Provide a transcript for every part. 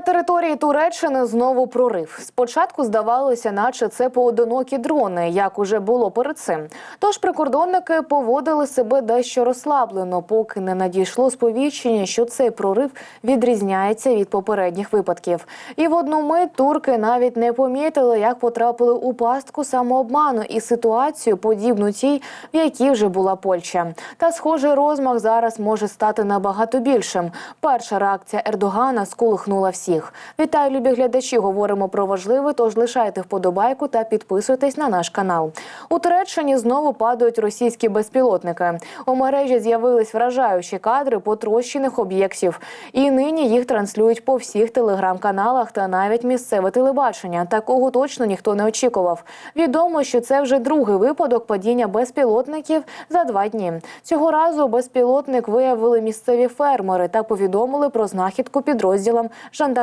Території Туреччини знову прорив. Спочатку здавалося, наче це поодинокі дрони, як уже було перед цим. Тож прикордонники поводили себе дещо розслаблено, поки не надійшло сповіщення, що цей прорив відрізняється від попередніх випадків. І в одну мить турки навіть не помітили, як потрапили у пастку самообману і ситуацію, подібну тій, в якій вже була Польща. Та схожий розмах зараз може стати набагато більшим. Перша реакція Ердогана сколихнула всіх. Вітаю, любі глядачі. Говоримо про важливе. Тож лишайте вподобайку та підписуйтесь на наш канал. У Туреччині знову падають російські безпілотники. У мережі з'явились вражаючі кадри потрощених об'єктів, і нині їх транслюють по всіх телеграм-каналах та навіть місцеве телебачення. Такого точно ніхто не очікував. Відомо, що це вже другий випадок падіння безпілотників за два дні. Цього разу безпілотник виявили місцеві фермери та повідомили про знахідку підрозділам жандармерії.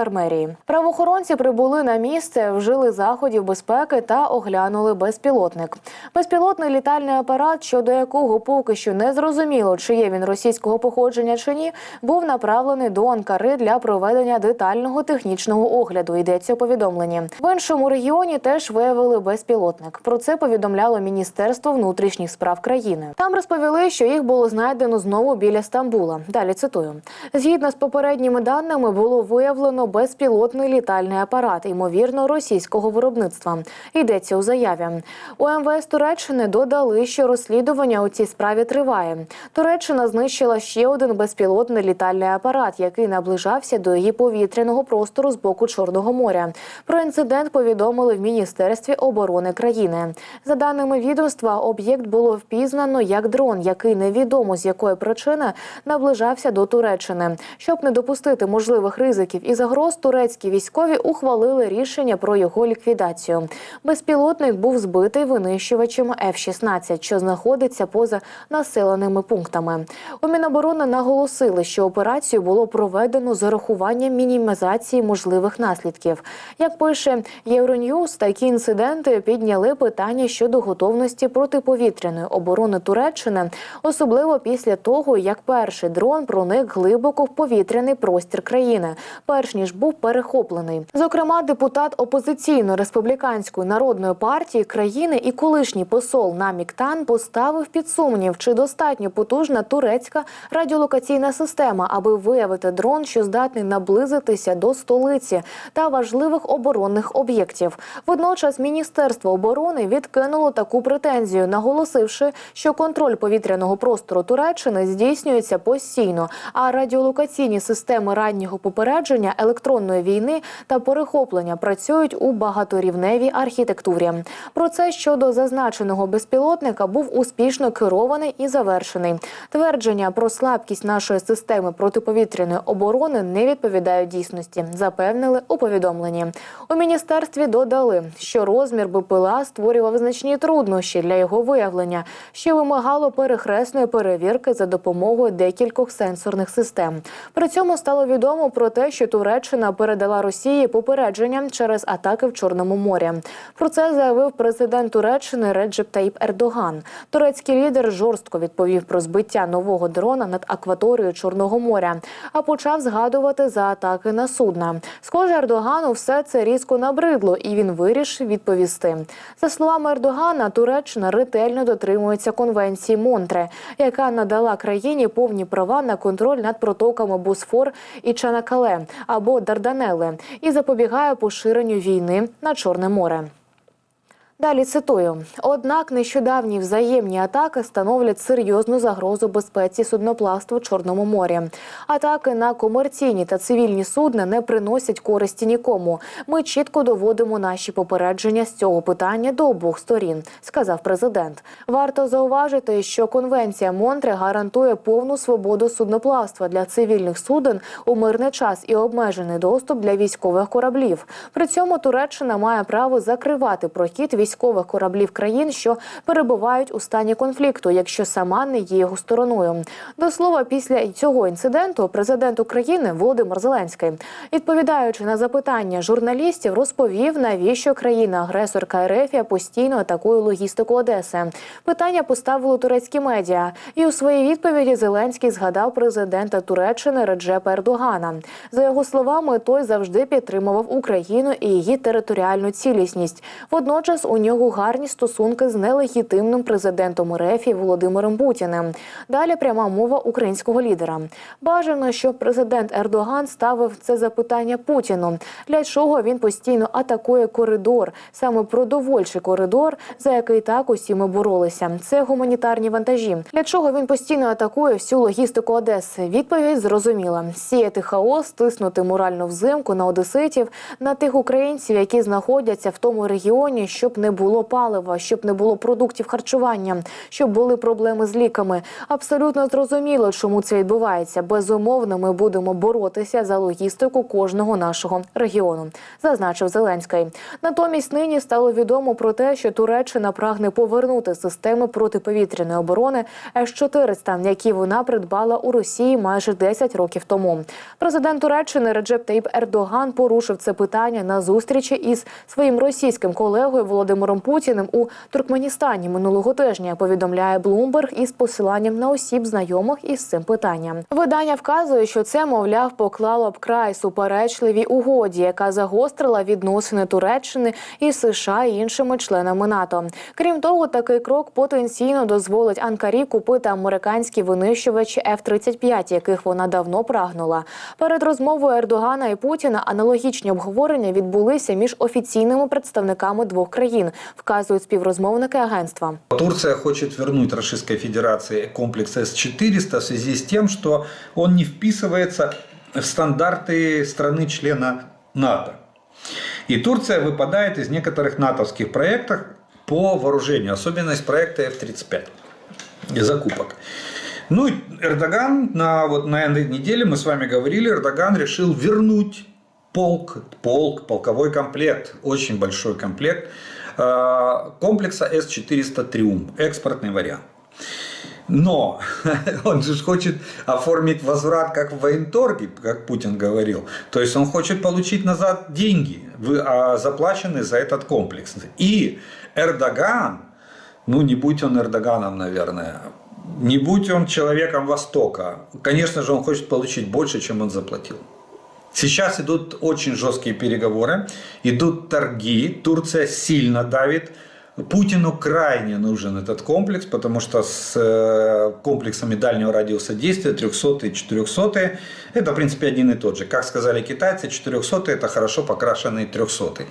Правоохоронці прибули на місце, вжили заходів безпеки та оглянули безпілотник. Безпілотний літальний апарат, щодо якого поки що не зрозуміло, чи є він російського походження чи ні, був направлений до Анкари для проведення детального технічного огляду. Йдеться у повідомленні. В іншому регіоні теж виявили безпілотник. Про це повідомляло Міністерство внутрішніх справ країни. Там розповіли, що їх було знайдено знову біля Стамбула. Далі цитую: згідно з попередніми даними, було виявлено безпілотний літальний апарат, ймовірно, російського виробництва. Йдеться у заяві. У МВС Туреччини додали, що розслідування у цій справі триває. Туреччина знищила ще один безпілотний літальний апарат, який наближався до її повітряного простору з боку Чорного моря. Про інцидент повідомили в Міністерстві оборони країни. За даними відомства, об'єкт було впізнано як дрон, який невідомо з якої причини наближався до Туреччини. Щоб не допустити можливих ризиків і загроз, турецькі військові ухвалили рішення про його ліквідацію. Безпілотник був збитий винищувачем F-16, що знаходиться поза населеними пунктами. У Міноборони наголосили, що операцію було проведено з урахуванням мінімізації можливих наслідків. Як пише Євроньюз, такі інциденти підняли питання щодо готовності протиповітряної оборони Туреччини, особливо після того, як перший дрон проник глибоко в повітряний простір країни, перш ніж був перехоплений. Зокрема, депутат опозиційно-республіканської народної партії країни і колишній посол Наміктан поставив під сумнів, чи достатньо потужна турецька радіолокаційна система, аби виявити дрон, що здатний наблизитися до столиці та важливих оборонних об'єктів. Водночас Міністерство оборони відкинуло таку претензію, наголосивши, що контроль повітряного простору Туреччини здійснюється постійно, а радіолокаційні системи раннього попередження електронної війни та перехоплення працюють у багаторівневій архітектурі. Процес щодо зазначеного безпілотника був успішно керований і завершений. Твердження про слабкість нашої системи протиповітряної оборони не відповідають дійсності, запевнили у повідомленні. У міністерстві додали, що розмір БПЛА створював значні труднощі для його виявлення, що вимагало перехресної перевірки за допомогою декількох сенсорних систем. При цьому стало відомо про те, що Туреччина передала Росії попередження через атаки в Чорному морі. Про це заявив президент Туреччини Реджеп Таїп Ердоган. Турецький лідер жорстко відповів про збиття нового дрона над акваторією Чорного моря, а почав згадувати за атаки на судна. Схоже, Ердогану все це різко набридло, і він вирішив відповісти. За словами Ердогана, Туреччина ретельно дотримується конвенції Монтре, яка надала країні повні права на контроль над протоками Босфор і Чанакале або Дарданеле і запобігає поширенню війни на Чорне море. Далі цитую: однак нещодавні взаємні атаки становлять серйозну загрозу безпеці судноплавства в Чорному морі. Атаки на комерційні та цивільні судна не приносять користі нікому. Ми чітко доводимо наші попередження з цього питання до обох сторін, сказав президент. Варто зауважити, що конвенція Монтре гарантує повну свободу судноплавства для цивільних суден у мирний час і обмежений доступ для військових кораблів. При цьому Туреччина має право закривати прохід військових кораблів країн, що перебувають у стані конфлікту, якщо сама не є його стороною. До слова, після цього інциденту президент України Володимир Зеленський, відповідаючи на запитання журналістів, розповів, навіщо країна-агресорка РФ постійно атакує логістику Одеси. Питання поставили турецькі медіа, і у своїй відповіді Зеленський згадав президента Туреччини Реджепа Ердогана. За його словами, той завжди підтримував Україну і її територіальну цілісність. Водночас у нього гарні стосунки з нелегітимним президентом РФ Володимиром Путіним. Далі пряма мова українського лідера. Бажано, щоб президент Ердоган ставив це запитання Путіну, для чого він постійно атакує коридор, саме продовольчий коридор, за який так усі ми боролися. Це гуманітарні вантажі. Для чого він постійно атакує всю логістику Одеси? Відповідь зрозуміла: сіяти хаос, тиснути моральну взимку на одеситів, на тих українців, які знаходяться в тому регіоні, щоб не було палива, щоб не було продуктів харчування, щоб були проблеми з ліками. Абсолютно зрозуміло, чому це відбувається. Безумовно, ми будемо боротися за логістику кожного нашого регіону, зазначив Зеленський. Натомість нині стало відомо про те, що Туреччина прагне повернути системи протиповітряної оборони С-400, які вона придбала у Росії майже 10 років тому. Президент Туреччини Реджеп Таїп Ердоган порушив це питання на зустрічі із своїм російським колегою Володимиром Путіним у Туркменістані минулого тижня. Повідомляє Блумберг із посиланням на осіб, знайомих із цим питанням. Видання вказує, що це, мовляв, поклало б край суперечливій угоді, яка загострила відносини Туреччини із США і іншими членами НАТО. Крім того, такий крок потенційно дозволить Анкарі купити американські винищувачі F-35, яких вона давно прагнула. Перед розмовою Ердогана і Путіна аналогічні обговорення відбулися між офіційними представниками двох країн, вказують співрозмовники агентства. Турция хочет вернуть Российской Федерации комплекс С-400 в связи с тем, что он не вписывается в стандарты страны-члена НАТО. И Турция выпадает из некоторых натовских проектов по вооружению, особенно из проекта F-35 и закупок. Ну Эрдоган, на, вот на этой неделе мы с вами говорили, Эрдоган решил вернуть полк, полк, полковой комплект, очень большой комплект комплекса С-400 «Триумф», экспортный вариант. Но он же хочет оформить возврат как в военторге, как Путин говорил. То есть он хочет получить назад деньги, а, заплаченные за этот комплекс. И Эрдоган, ну не будь он Эрдоганом, наверное, не будь он человеком Востока, конечно же он хочет получить больше, чем он заплатил. Сейчас идут очень жесткие переговоры, идут торги, Турция сильно давит. Путину крайне нужен этот комплекс, потому что с э, комплексами дальнего радиуса действия 300 и 400 это в принципе один и тот же. Как сказали китайцы, 400 это хорошо покрашенный 300.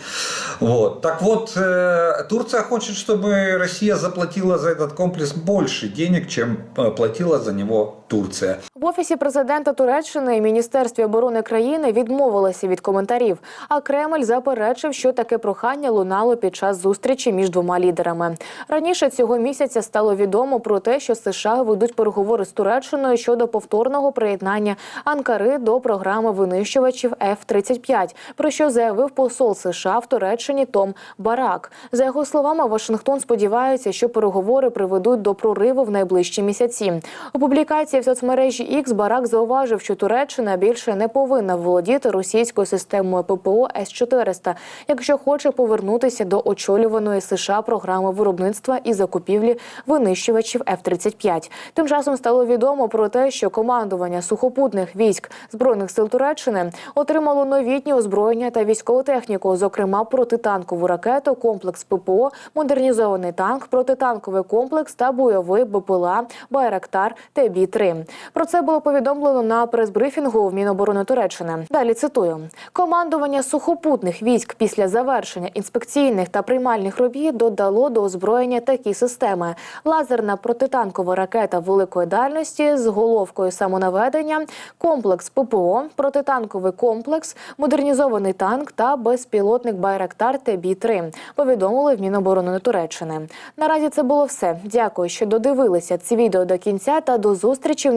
Вот. Так вот, э, Турция хочет, чтобы Россия заплатила за этот комплекс больше денег, чем э, платила за него Турция. В офісі президента Туреччини і Міністерстві оборони країни відмовилися від коментарів. А Кремль заперечив, що таке прохання лунало під час зустрічі між двома лідерами. Раніше цього місяця стало відомо про те, що США ведуть переговори з Туреччиною щодо повторного приєднання Анкари до програми винищувачів F-35, про що заявив посол США в Туреччині Том Барак. За його словами, Вашингтон сподівається, що переговори приведуть до прориву в найближчі місяці. У публікації в соцмережі X Барак зауважив, що Туреччина більше не повинна володіти російською системою ППО С-400, якщо хоче повернутися до очолюваної США програми виробництва і закупівлі винищувачів F-35. Тим часом стало відомо про те, що командування сухопутних військ збройних сил Туреччини отримало новітні озброєння та військову техніку, зокрема протитанкову ракету, комплекс ППО, модернізований танк, протитанковий комплекс та бойовий БПЛА Байрактар ТБ-3. Про це було повідомлено на прес-брифінгу в Міноборони Туреччини. Далі цитую: командування сухопутних військ після завершення інспекційних та приймальних робіт додало до озброєння такі системи: лазерна протитанкова ракета великої дальності з головкою самонаведення, комплекс ППО, протитанковий комплекс, модернізований танк та безпілотник Байрактар ТБ-3, повідомили в Міноборони Туреччини. Наразі це було все. Дякую, що додивилися це відео до кінця та до зустрічі в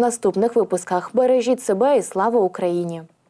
наступних випусках. Бережіть себе і слава Україні!